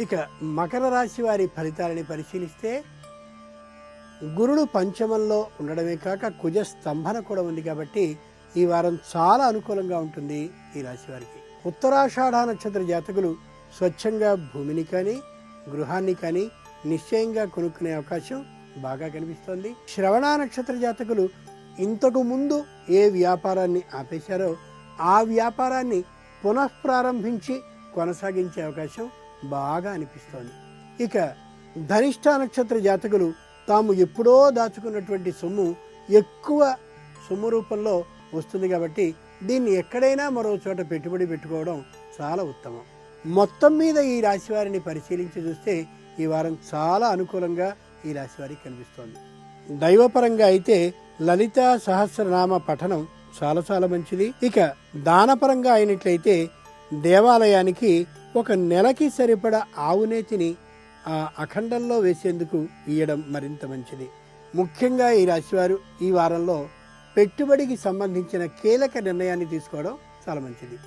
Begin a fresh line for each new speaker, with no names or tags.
ఇక మకర రాశి వారి ఫలితాలని పరిశీలిస్తే గురుడు పంచమంలో ఉండడమే కాక కుజ స్తంభన కూడా ఉంది కాబట్టి ఈ వారం చాలా అనుకూలంగా ఉంటుంది ఈ రాశి వారికి. ఉత్తరాషాఢ నక్షత్ర జాతకులు స్వచ్ఛంగా భూమిని కానీ గృహాన్ని కానీ నిశ్చయంగా కొనుక్కునే అవకాశం బాగా కనిపిస్తోంది. శ్రవణ నక్షత్ర జాతకులు ఇంతకు ముందు ఏ వ్యాపారాన్ని ఆపేశారో ఆ వ్యాపారాన్ని పునఃప్రారంభించి కొనసాగించే అవకాశం బాగా అనిపిస్తోంది. ఇక ధనిష్ట నక్షత్ర జాతకులు తాము ఎప్పుడో దాచుకున్నటువంటి సొమ్ము ఎక్కువ సొమ్ము రూపంలో వస్తుంది కాబట్టి దీన్ని ఎక్కడైనా మరో చోట పెట్టుబడి పెట్టుకోవడం చాలా ఉత్తమం. మొత్తం మీద ఈ రాశి వారిని పరిశీలించి చూస్తే ఈ వారం చాలా అనుకూలంగా ఈ రాశి వారికి కనిపిస్తోంది. దైవపరంగా అయితే లలిత సహస్రనామ పఠనం చాలా చాలా మంచిది. ఇక దానపరంగా అయినట్లయితే దేవాలయానికి ఒక నెలకి సరిపడ ఆవునేతిని ఆ అఖండంలో వేసేందుకు ఇయ్యడం మరింత మంచిది. ముఖ్యంగా ఈ రాశివారు ఈ వారంలో పెట్టుబడికి సంబంధించిన కీలక నిర్ణయాన్ని తీసుకోవడం చాలా మంచిది.